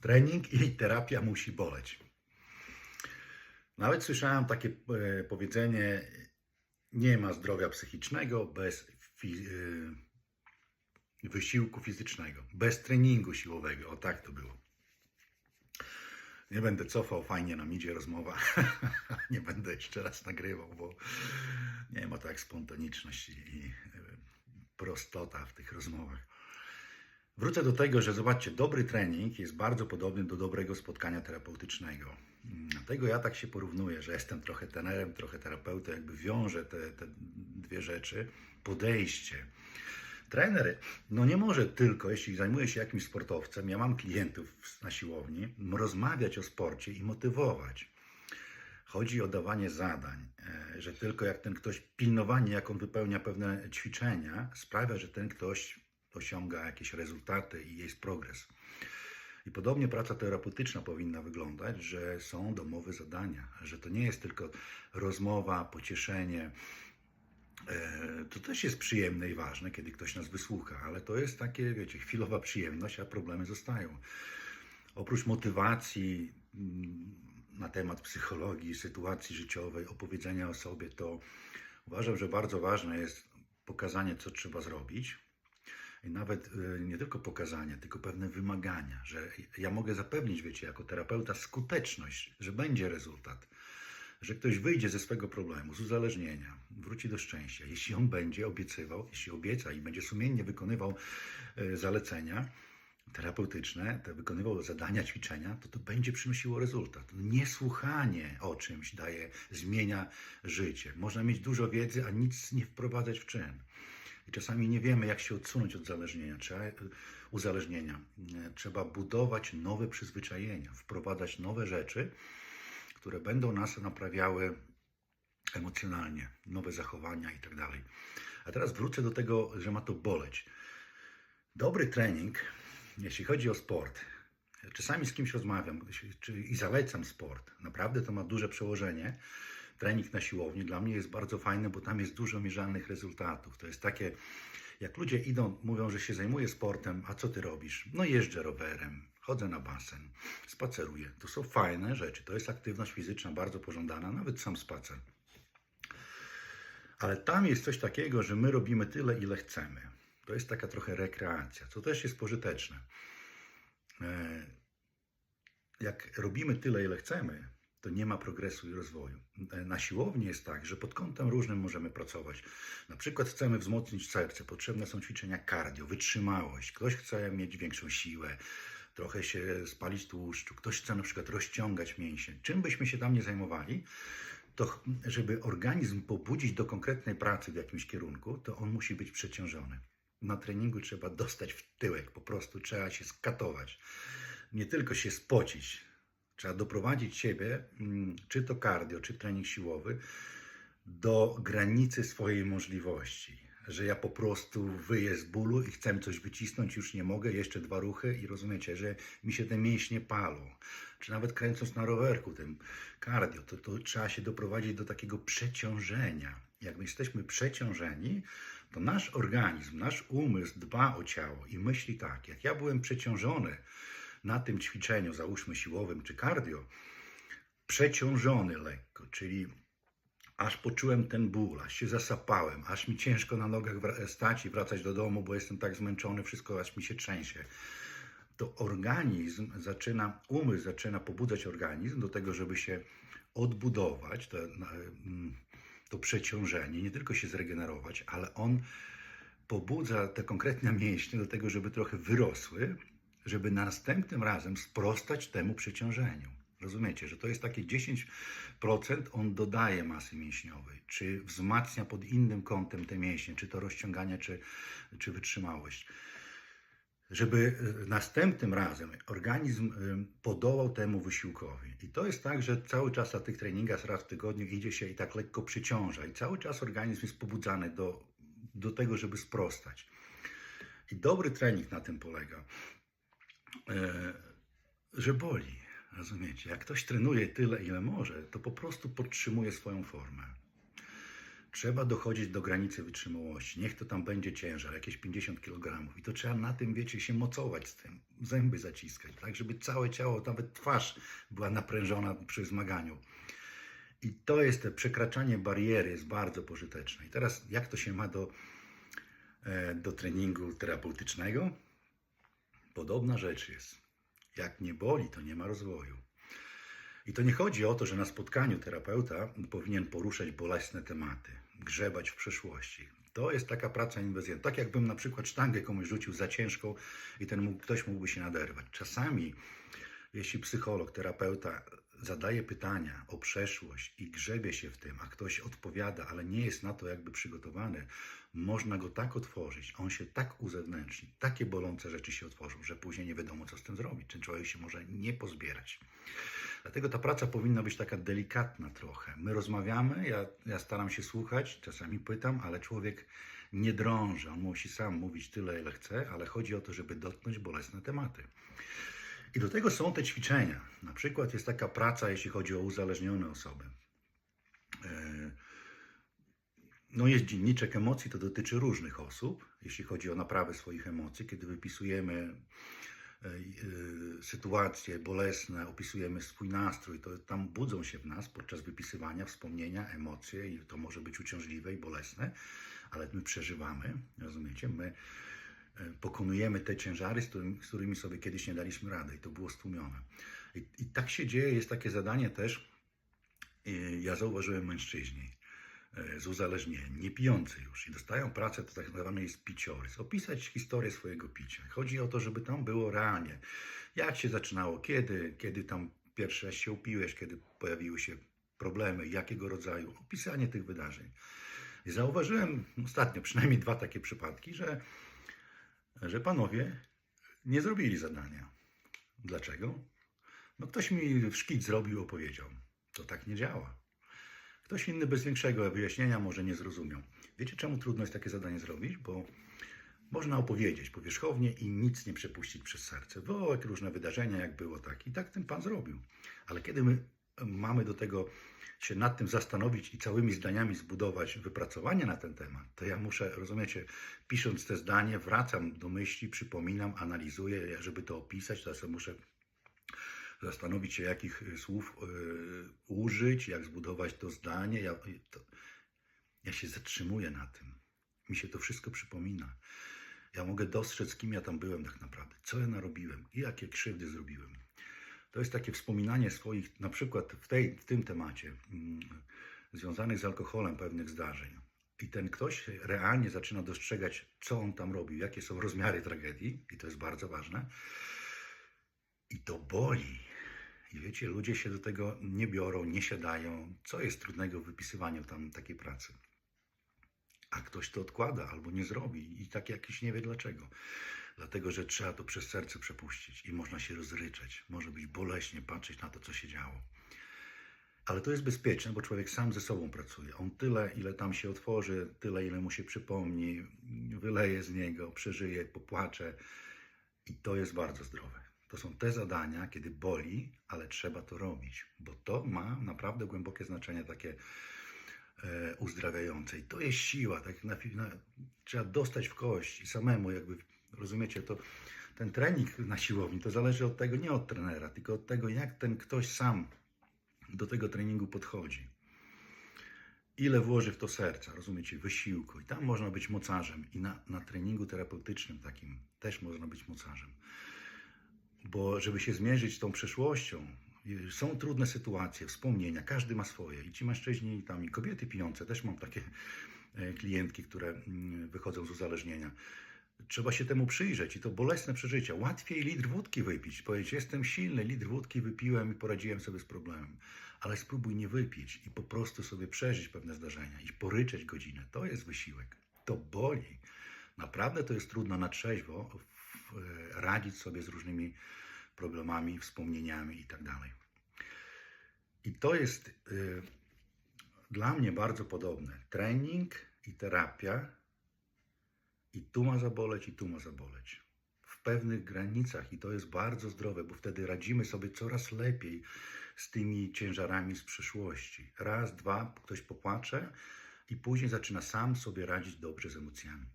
Trening i terapia musi boleć. Nawet słyszałem takie e, powiedzenie: nie ma zdrowia psychicznego bez fi- e, wysiłku fizycznego, bez treningu siłowego. O tak to było. Nie będę cofał, fajnie nam idzie rozmowa. nie będę jeszcze raz nagrywał, bo nie ma tak spontaniczność i, i e, prostota w tych rozmowach. Wrócę do tego, że zobaczcie, dobry trening jest bardzo podobny do dobrego spotkania terapeutycznego. Dlatego ja tak się porównuję, że jestem trochę trenerem, trochę terapeutą, jakby wiążę te, te dwie rzeczy. Podejście. Trener no nie może tylko, jeśli zajmuje się jakimś sportowcem, ja mam klientów na siłowni, rozmawiać o sporcie i motywować. Chodzi o dawanie zadań, e, że tylko jak ten ktoś, pilnowanie, jak on wypełnia pewne ćwiczenia, sprawia, że ten ktoś osiąga jakieś rezultaty i jest progres. I podobnie praca terapeutyczna powinna wyglądać, że są domowe zadania, że to nie jest tylko rozmowa, pocieszenie. E, To też jest przyjemne i ważne, kiedy ktoś nas wysłucha, ale to jest takie, wiecie, chwilowa przyjemność, a problemy zostają. Oprócz motywacji mm, na temat psychologii, sytuacji życiowej, opowiedzenia o sobie, to uważam, że bardzo ważne jest pokazanie, co trzeba zrobić. I nawet y, nie tylko pokazanie, tylko pewne wymagania, że ja mogę zapewnić, wiecie, jako terapeuta skuteczność, że będzie rezultat, że ktoś wyjdzie ze swego problemu, z uzależnienia, wróci do szczęścia. Jeśli on będzie obiecywał, jeśli obieca i będzie sumiennie wykonywał y, zalecenia terapeutyczne, te wykonywał zadania, ćwiczenia, to to będzie przynosiło rezultat. Niesłuchanie o czymś daje, zmienia życie. Można mieć dużo wiedzy, a nic nie wprowadzać w czyn. I czasami nie wiemy, jak się odsunąć od uzależnienia. Trzeba, uzależnienia. Trzeba budować nowe przyzwyczajenia, wprowadzać nowe rzeczy, które będą nas naprawiały emocjonalnie, nowe zachowania i tak dalej. A teraz wrócę do tego, że ma to boleć. Dobry trening, jeśli chodzi o sport, czasami z kimś rozmawiam i zalecam sport. Naprawdę to ma duże przełożenie. Trening na siłowni dla mnie jest bardzo fajny, bo tam jest dużo mierzalnych rezultatów. To jest takie, jak ludzie idą, mówią, że się zajmuję sportem, a co ty robisz? No jeżdżę rowerem, chodzę na basen, spaceruję. To są fajne rzeczy. To jest aktywność fizyczna bardzo pożądana, nawet sam spacer. Ale tam jest coś takiego, że my robimy tyle, ile chcemy. To jest taka trochę rekreacja, co też jest pożyteczne. E, Jak robimy tyle, ile chcemy, to nie ma progresu i rozwoju. E, Na siłowni jest tak, że pod kątem różnym możemy pracować. Na przykład chcemy wzmocnić serce, potrzebne są ćwiczenia cardio, wytrzymałość. Ktoś chce mieć większą siłę, trochę się spalić tłuszczu, ktoś chce na przykład rozciągać mięśnie. Czym byśmy się tam nie zajmowali, to żeby organizm pobudzić do konkretnej pracy w jakimś kierunku, to on musi być przeciążony. Na treningu trzeba dostać w tyłek, po prostu trzeba się skatować. Nie tylko się spocić, trzeba doprowadzić siebie, mm, czy to cardio, czy trening siłowy, do granicy swojej możliwości. Że ja po prostu wyję z bólu i chcę coś wycisnąć, już nie mogę, jeszcze dwa ruchy i rozumiecie, że mi się te mięśnie palą. Czy nawet kręcąc na rowerku tym cardio, to, to trzeba się doprowadzić do takiego przeciążenia. Jak my jesteśmy przeciążeni, to nasz organizm, nasz umysł dba o ciało i myśli tak, jak ja byłem przeciążony na tym ćwiczeniu, załóżmy siłowym czy cardio, przeciążony lekko, czyli aż poczułem ten ból, aż się zasapałem, aż mi ciężko na nogach stać i wracać do domu, bo jestem tak zmęczony, wszystko aż mi się trzęsie. To organizm zaczyna, umysł zaczyna pobudzać organizm do tego, żeby się odbudować, to, mm, to przeciążenie, nie tylko się zregenerować, ale on pobudza te konkretne mięśnie do tego, żeby trochę wyrosły, żeby następnym razem sprostać temu przeciążeniu. Rozumiecie, że to jest takie 10% on dodaje masy mięśniowej, czy wzmacnia pod innym kątem te mięśnie, czy to rozciąganie, czy, czy wytrzymałość. Żeby e, następnym razem organizm podołał temu wysiłkowi. I to jest tak, że cały czas na tych treningach raz w tygodniu idzie się i tak lekko przyciąża, i cały czas organizm jest pobudzany do, do tego, żeby sprostać. I dobry trening na tym polega, e, że boli. Rozumiecie? Jak ktoś trenuje tyle, ile może, to po prostu podtrzymuje swoją formę. Trzeba dochodzić do granicy wytrzymałości. Niech to tam będzie ciężar, jakieś 50 kg. I to trzeba na tym, wiecie, się mocować z tym, zęby zaciskać, tak, żeby całe ciało, nawet twarz była naprężona przy zmaganiu. I to jest te przekraczanie bariery, jest bardzo pożyteczne. I teraz, jak to się ma do, e, do treningu terapeutycznego? Podobna rzecz jest. Jak nie boli, to nie ma rozwoju. I to nie chodzi o to, że na spotkaniu terapeuta powinien poruszać bolesne tematy, grzebać w przeszłości. To jest taka praca inwazyjna. Tak jakbym na przykład sztangę komuś rzucił za ciężką i ten mógł, ktoś mógłby się naderwać. Czasami, jeśli psycholog, terapeuta zadaje pytania o przeszłość i grzebie się w tym, a ktoś odpowiada, ale nie jest na to jakby przygotowany, można go tak otworzyć, on się tak uzewnętrzni, takie bolące rzeczy się otworzą, że później nie wiadomo, co z tym zrobić. Ten człowiek się może nie pozbierać. Dlatego ta praca powinna być taka delikatna trochę. My rozmawiamy, ja, ja staram się słuchać, czasami pytam, ale człowiek nie drąży. On musi sam mówić tyle, ile chce, ale chodzi o to, żeby dotknąć bolesne tematy. I do tego są te ćwiczenia. Na przykład jest taka praca, jeśli chodzi o uzależnione osoby. E, No jest dzienniczek emocji, to dotyczy różnych osób, jeśli chodzi o naprawę swoich emocji, kiedy wypisujemy e, e, sytuacje bolesne, opisujemy swój nastrój, to tam budzą się w nas podczas wypisywania wspomnienia, emocje i to może być uciążliwe i bolesne, ale my przeżywamy, rozumiecie? My pokonujemy te ciężary, z którymi, z którymi sobie kiedyś nie daliśmy rady i to było stłumione. I, I tak się dzieje, jest takie zadanie też, e, ja zauważyłem mężczyźni e, z uzależnieniem, nie pijący już i dostają pracę, to tak zwany jest piciorys, opisać historię swojego picia. Chodzi o to, żeby tam było realnie, jak się zaczynało, kiedy, kiedy tam pierwszy raz się upiłeś, kiedy pojawiły się problemy, jakiego rodzaju, opisanie tych wydarzeń. I zauważyłem ostatnio przynajmniej dwa takie przypadki, że, że panowie nie zrobili zadania. Dlaczego? No ktoś mi szkic zrobił, opowiedział. To tak nie działa. Ktoś inny bez większego wyjaśnienia może nie zrozumiał. Wiecie, czemu trudno jest takie zadanie zrobić? Bo można opowiedzieć powierzchownie i nic nie przepuścić przez serce. Jak różne wydarzenia, jak było tak. I tak ten pan zrobił. Ale kiedy my mamy do tego się nad tym zastanowić i całymi zdaniami zbudować wypracowanie na ten temat, to ja muszę, rozumiecie, pisząc te zdanie, wracam do myśli, przypominam, analizuję, żeby to opisać, to ja muszę zastanowić się, jakich y, słów y, użyć, jak zbudować to zdanie. Ja, to, ja się zatrzymuję na tym. Mi się to wszystko przypomina. Ja mogę dostrzec, kim ja tam byłem tak naprawdę, co ja narobiłem i jakie krzywdy zrobiłem. To jest takie wspominanie swoich, na przykład w, tej, w tym temacie, mm, związanych z alkoholem pewnych zdarzeń. I ten ktoś realnie zaczyna dostrzegać, co on tam robił, jakie są rozmiary tragedii, i to jest bardzo ważne. I to boli. I wiecie, ludzie się do tego nie biorą, nie siadają. Co jest trudnego w wypisywaniu tam takiej pracy? A ktoś to odkłada albo nie zrobi i tak jakiś nie wie dlaczego. Dlatego, że trzeba to przez serce przepuścić i można się rozryczeć. Może być boleśnie patrzeć na to, co się działo. Ale to jest bezpieczne, bo człowiek sam ze sobą pracuje. On tyle, ile tam się otworzy, tyle, ile mu się przypomni, wyleje z niego, przeżyje, popłacze. I to jest bardzo zdrowe. To są te zadania, kiedy boli, ale trzeba to robić, bo to ma naprawdę głębokie znaczenie takie e, uzdrawiające. I to jest siła, tak na, na, trzeba dostać w kość i samemu jakby, rozumiecie, to ten trening na siłowni to zależy od tego, nie od trenera, tylko od tego, jak ten ktoś sam do tego treningu podchodzi. Ile włoży w to serca, rozumiecie, wysiłku. I tam można być mocarzem. I na, na treningu terapeutycznym takim też można być mocarzem bo żeby się zmierzyć z tą przeszłością, są trudne sytuacje, wspomnienia, każdy ma swoje. I ci mężczyźni, i tam i kobiety pijące, też mam takie e, klientki, które mm, wychodzą z uzależnienia. Trzeba się temu przyjrzeć i to bolesne przeżycia. Łatwiej litr wódki wypić, powiedzieć, jestem silny, litr wódki wypiłem i poradziłem sobie z problemem. Ale spróbuj nie wypić i po prostu sobie przeżyć pewne zdarzenia i poryczeć godzinę. To jest wysiłek. To boli. Naprawdę to jest trudno na trzeźwo e, radzić sobie z różnymi problemami, wspomnieniami i tak. I to jest y, dla mnie bardzo podobne. Trening i terapia i tu ma zaboleć, i tu ma zaboleć. W pewnych granicach i to jest bardzo zdrowe, bo wtedy radzimy sobie coraz lepiej z tymi ciężarami z przyszłości. Raz, dwa, ktoś popłacze, i później zaczyna sam sobie radzić dobrze z emocjami.